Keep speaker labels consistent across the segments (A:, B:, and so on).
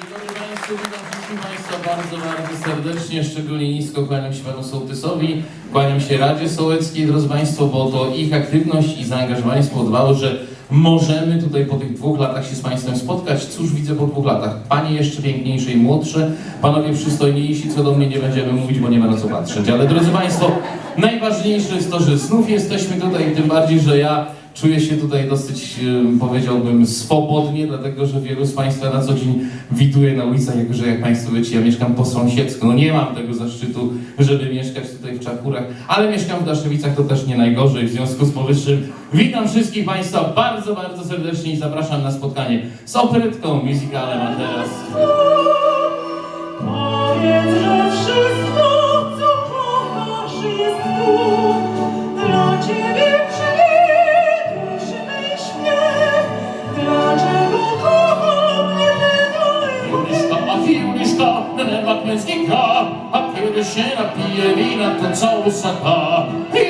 A: Dobry Państwu, witam Państwa bardzo, bardzo serdecznie, szczególnie nisko kłaniam się Panu Sołtysowi, kłaniam się Radzie Sołeckiej, drodzy Państwo, bo to ich aktywność i zaangażowanie spowodowało, że możemy tutaj po tych dwóch latach się z Państwem spotkać. Cóż widzę po dwóch latach? Panie jeszcze piękniejsze i młodsze, Panowie przystojniejsi, co do mnie nie będziemy mówić, bo nie ma na co patrzeć. Ale drodzy Państwo, najważniejsze jest to, że znów jesteśmy tutaj, tym bardziej, że ja Czuję się tutaj dosyć, powiedziałbym, swobodnie, dlatego że wielu z Państwa na co dzień widuje na ulicach, jako że jak Państwo wiecie, ja mieszkam po sąsiedzku. No nie mam tego zaszczytu, żeby mieszkać tutaj w Czachurach, ale mieszkam w Daszewicach, to też nie najgorzej. W związku z powyższym witam wszystkich Państwa bardzo, bardzo serdecznie i zapraszam na spotkanie z operetką, musicalem, a teraz...
B: Powiedz, że wszystko, co kochasz, jest tu. Dla ciebie
A: Nalewa męskiego, a kiedy się napije wina, to co usata. Joj,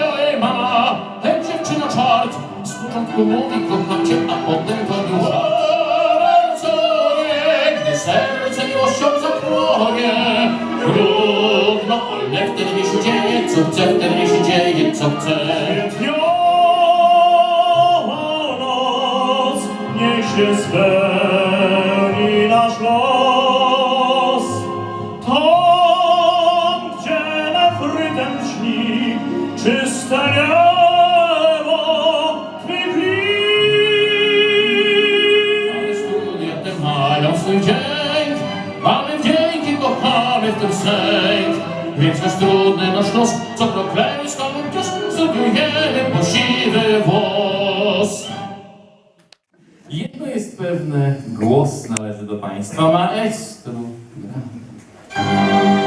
A: joj, mama, hej dziewczyno czart, z początku mówi kocham cię, a potem to już bardzo nie, gdy serce miłością zapłonie. Trudno, ale wtedy nie się dzieje, co chce, wtedy nie się dzieje, co chce.
B: noc, niech się
A: swój dzień, mamy wdzięki, kochamy w tym sęk. Nasz trudny nasz los, co prokleństwo lub cios, studiujemy po siwy włos. Jedno jest pewne, głos należy do państwa, maestro. Wiele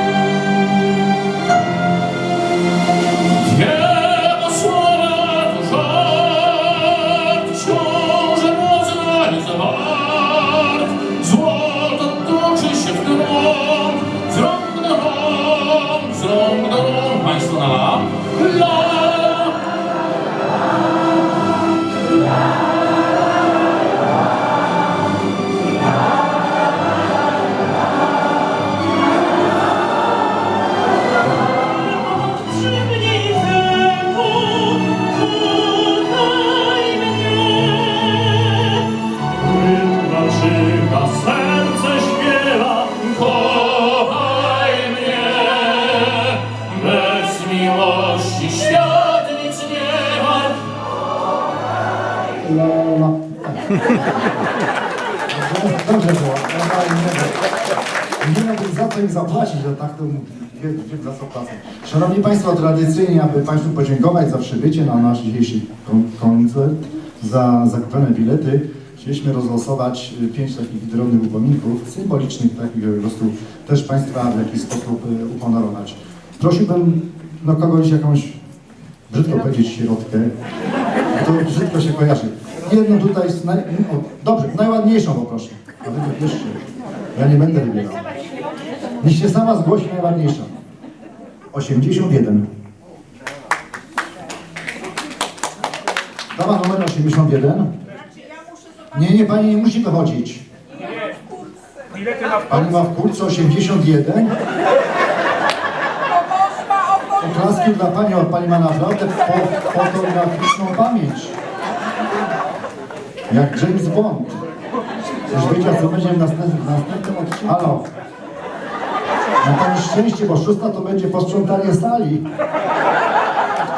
C: Dobrze było. Nie miałbym za to im zapłacić, że tak to wie, wie za co płacę. Szanowni Państwo, tradycyjnie, aby Państwu podziękować za przybycie na nasz dzisiejszy kon- koncert, za zakupione bilety, chcieliśmy rozlosować y, pięć takich drobnych upominków, symbolicznych, takich, po prostu też Państwa w jakiś sposób y, uhonorować. Prosiłbym no kogoś jakąś, brzydko powiedzieć, środkę, to brzydko się kojarzy. Jedną tutaj, z naj... o, dobrze, najładniejszą poproszę. A wy. Ja nie będę wybierał. Niech się sama zgłosi najładniejsza. 81. Dama numer 81. Nie, nie, pani nie musi wychodzić. Pani ma w kurce 81. Oklaski dla pani, o, pani ma naprawdę fo- fotograficzną pamięć. Jak James Bond. Już wiedział, co będzie w następnym, następnym odcinku. Halo. Ma pani szczęście, bo szósta to będzie posprzątanie sali.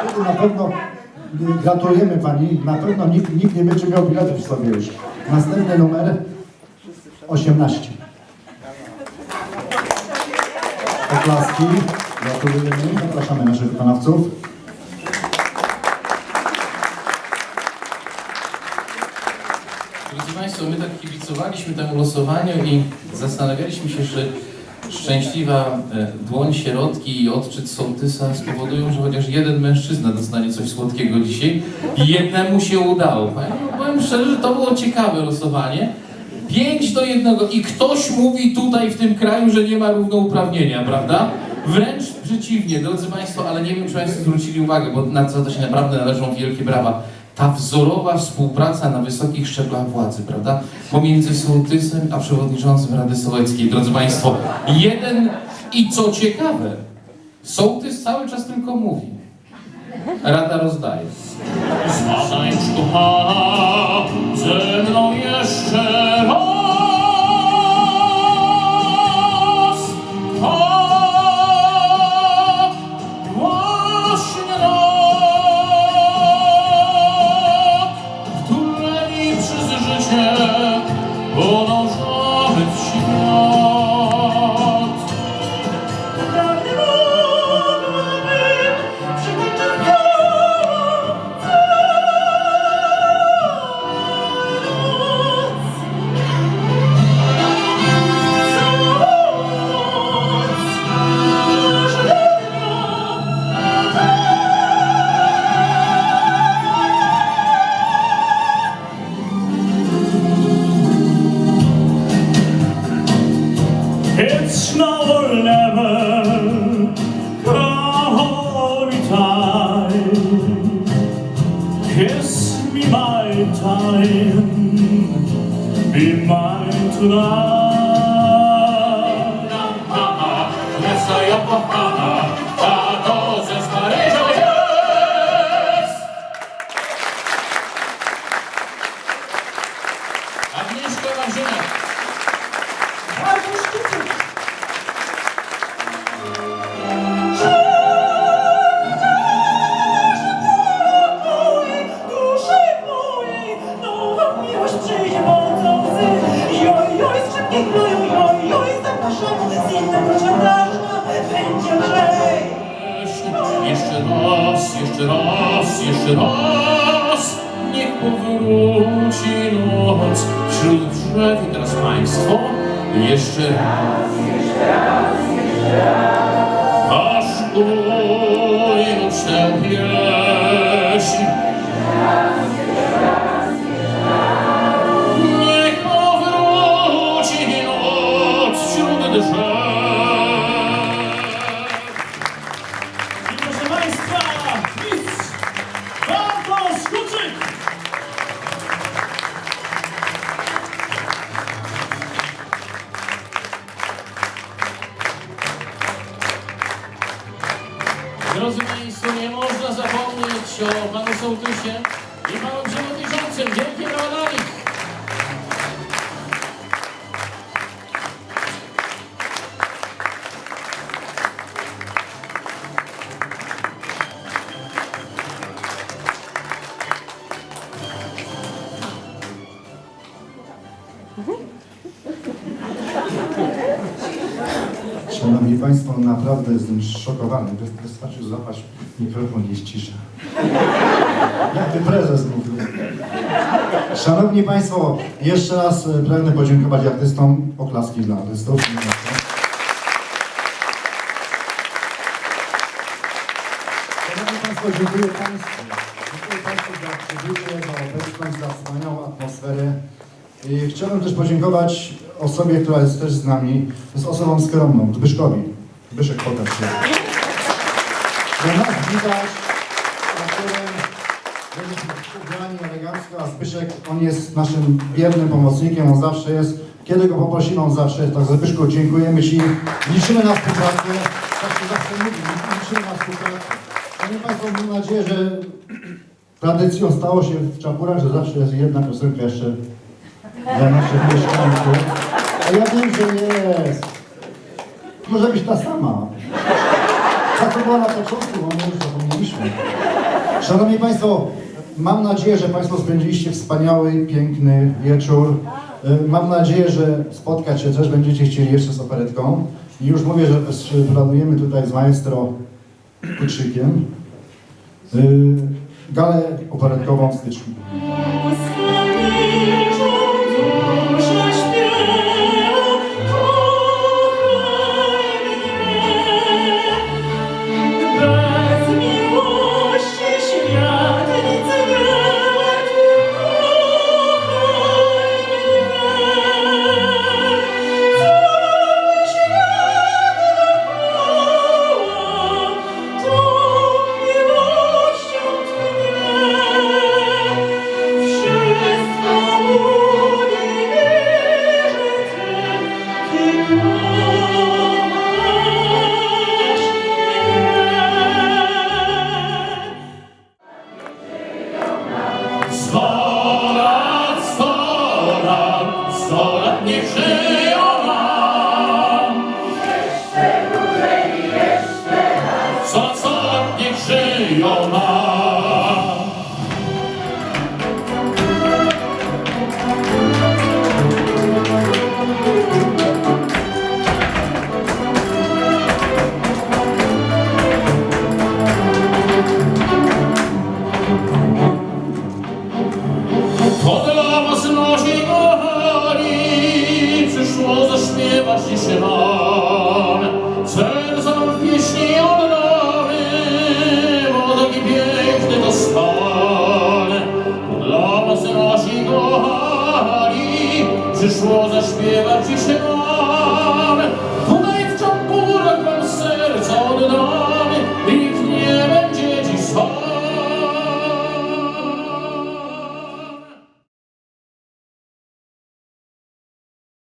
C: Wtedy na pewno y, gratulujemy pani. Na pewno nikt, nikt nie będzie miał biletów w sobie już. Następny numer 18. Oklaski. Gratulujemy. Zapraszamy naszych wykonawców.
A: Państwo, my tak kibicowaliśmy temu losowaniu i zastanawialiśmy się, że szczęśliwa e, dłoń sierotki i odczyt sołtysa spowodują, że chociaż jeden mężczyzna dostanie coś słodkiego dzisiaj i jednemu się udało. Powiem- Powiem szczerze, że to było ciekawe losowanie. Pięć do jednego i ktoś mówi tutaj w tym kraju, że nie ma równouprawnienia, prawda? Wręcz przeciwnie, drodzy Państwo, ale nie wiem, czy Państwo zwrócili uwagę, bo na co to się naprawdę należą wielkie brawa. Ta wzorowa współpraca na wysokich szczeblach władzy, prawda? Pomiędzy sołtysem a przewodniczącym Rady Sołeckiej. Drodzy Państwo, jeden i co ciekawe, sołtys cały czas tylko mówi. Rada rozdaje.
B: Zbadaj sztucha ze mną jeszcze It's now or never, holy time. Kiss me my time, be mine tonight. Nessa Yokohama, tato raz, jeszcze raz, jeszcze raz. Niech powróci noc wśród drzew I teraz Państwo. Jeszcze raz, jeszcze raz, jeszcze raz. Aż
C: naprawdę jestem szokowany. Wy- Wystarczy złapać mikrofon jest cisza. Jakby prezes mówił. Szanowni Państwo, jeszcze raz e, pragnę podziękować artystom. Oklaski dla artystów. Szanowni Państwo, dziękuję Państwu. Dziękuję Państwu za przybycie, za obecność, za wspaniałą atmosferę. I chciałbym też podziękować osobie, która jest też z nami. jest osobą skromną, Zbyszkowi. Zbyszek, się. Że nas widać, na którym ubrani elegancko, a Zbyszek, on jest naszym wiernym pomocnikiem, on zawsze jest. Kiedy go poprosimy, on zawsze jest. Tak, Zbyszku, dziękujemy Ci. Liczymy na współpracę. Tak się zawsze mówi, liczymy na współpracę. Szanowni Państwo, mam nadzieję, że tradycją stało się w Czapurach, że zawsze jest jedna piosenka jeszcze dla naszych mieszkańców. A ja wiem, że jest. Może być ta sama. Była na początku, bo my już zapomnieliśmy. Szanowni Państwo, mam nadzieję, że Państwo spędziliście wspaniały, piękny wieczór. Y, Mam nadzieję, że spotkać się też będziecie chcieli jeszcze z operetką. I już mówię, że planujemy tutaj z maestro Kuczykiem y, galę operetkową w styczniu.
A: Niech żyją przyszło zaśpiewać dzisiaj nam.